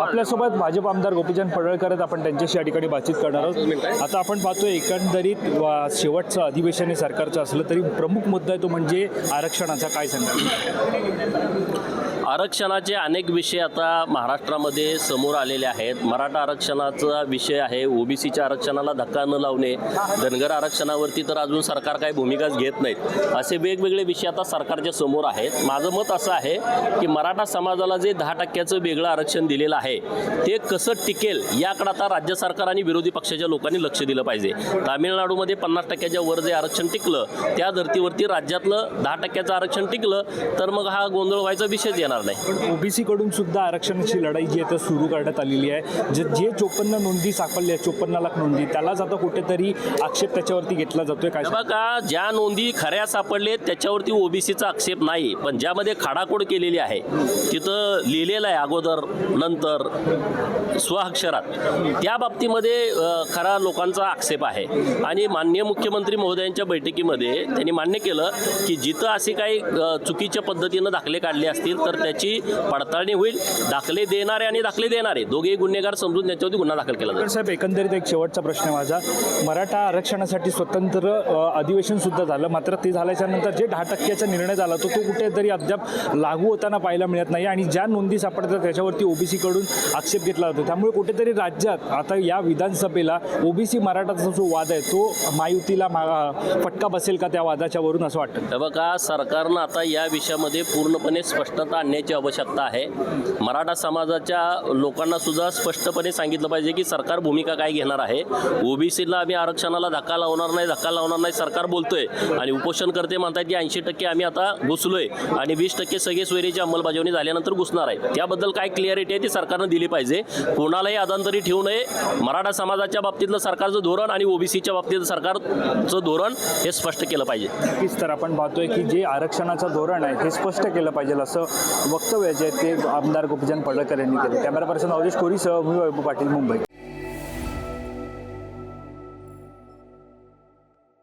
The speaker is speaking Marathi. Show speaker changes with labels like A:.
A: आपल्यासोबत भाजप आमदार गोपीचंद पडळकर आहेत. आपण त्यांच्याशी या ठिकाणी बातचीत करणार आहोत. आता आपण पाहतोय एकंदरीत वा- शेवटचं अधिवेशन हे सरकारचं असलं तरी प्रमुख मुद्दा आहे तो म्हणजे आरक्षणाचा. काय सांगा
B: आरक्षणाचे अनेक विषय आता महाराष्ट्रामध्ये समोर आलेले आहेत. मराठा आरक्षणाचा विषय आहे. ओबीसीच्या आरक्षणाला धक्का न लावणे धनगर आरक्षणावरती तर अजून सरकार काही भूमिकाच घेत नाहीत. असे वेगवेगळे विषय आता सरकारच्या समोर आहेत. माझं मत असं आहे की मराठा समाजाला जे दहा टक्क्याचं वेगळं आरक्षण दिलेलं आहे ते कसं टिकेल याकडे आता राज्य सरकार आणि विरोधी पक्षाच्या लोकांनी लक्ष दिलं पाहिजे. तामिळनाडूमध्ये पन्नास टक्क्याच्या वर जे आरक्षण टिकलं त्या धर्तीवरती राज्यातलं दहा टक्क्याचं आरक्षण टिकलं तर मग हा गोंधळ व्हायचा विषयच येणार नाही.
A: पण ओबीसी कडून सुद्धा आरक्षणाची लढाई जी आहे ती सुरू करण्यात आलेली आहे. जे जे चोपन्न नोंदी सापडल्या चोपन्न लाख नोंदी त्यालाच आता कुठेतरी आक्षेप त्याच्यावरती घेतला जातोय. काय
B: बघा ज्या नोंदी खऱ्या सापडले त्याच्यावरती ओबीसीचा आक्षेप नाही. पण ज्यामध्ये खाडाखोड केलेली आहे तिथं लिहिलेलं आहे अगोदर नंतर. स्वअक्षरात. त्या बाबतीमध्ये खरा लोकांचा आक्षेप आहे. आणि माननीय मुख्यमंत्री महोदयांच्या बैठकीमध्ये त्यांनी मान्य केलं की जिथं असे काही चुकीच्या पद्धतीनं दाखले काढले असतील तर त्याची पडताळणी होईल. दाखले देणारे आणि दाखले देणारे दोघेही गुन्हेगार समजून त्यांच्यावरती गुन्हा दाखल केला जाईल.
A: तर साहेब एकंदरीत एक शेवटचा प्रश्न माझा. मराठा आरक्षणासाठी स्वतंत्र अधिवेशन सुद्धा झालं. मात्र ते झाल्याच्यानंतर जे दहा टक्क्याचा निर्णय झाला तो तो कुठेतरी अद्याप लागू होताना पाहायला मिळत नाही. आणि ज्या नोंदी सापडतात त्याच्यावरती ओबीसीकडून आक्षेप घेतला जातो त्यामुळे कुठेतरी राज्यात आता या विधानसभेला ओबीसी मराठाचा जो वाद आहे तो महायुतीला फटका बसेल का त्या वादाच्या वरून असं वाटतं?
B: बघा सरकारनं आता या विषयामध्ये पूर्णपणे स्पष्टता आणण्याची आवश्यकता आहे. मराठा समाजाच्या लोकांना सुद्धा स्पष्टपणे सांगितलं पाहिजे की सरकार भूमिका काय घेणार आहे. ओबीसीला आम्ही आरक्षणाला धक्का लावणार नाही धक्का लावणार नाही सरकार बोलतोय. आणि उपोषण करते म्हणतात की ऐंशी टक्के आम्ही आता घुसलोय आणि वीस टक्के सगळे सोयरीची अंमलबजावणी झाल्यानंतर घुसणार आहे. त्याबद्दल काय क्लिअरिटी आहे ती सरकार सरकारनं दिली पाहिजे. कोणालाही अदांतरी ठेवू नये. मराठा समाजाच्या बाबतीतलं सरकारचं धोरण आणि ओबीसीच्या बाबतीतलं सरकारचं धोरण हे स्पष्ट केलं पाहिजे.
A: नक्कीच तर आपण पाहतोय की जे आरक्षणाचं धोरण आहे हे स्पष्ट केलं पाहिजे असं वक्तव्य जे ते आमदार गोपीचंद पडळकर यांनी केलं. कॅमेरा पर्सन अवधेश कोरीसह मी वैभव पाटील मुंबई.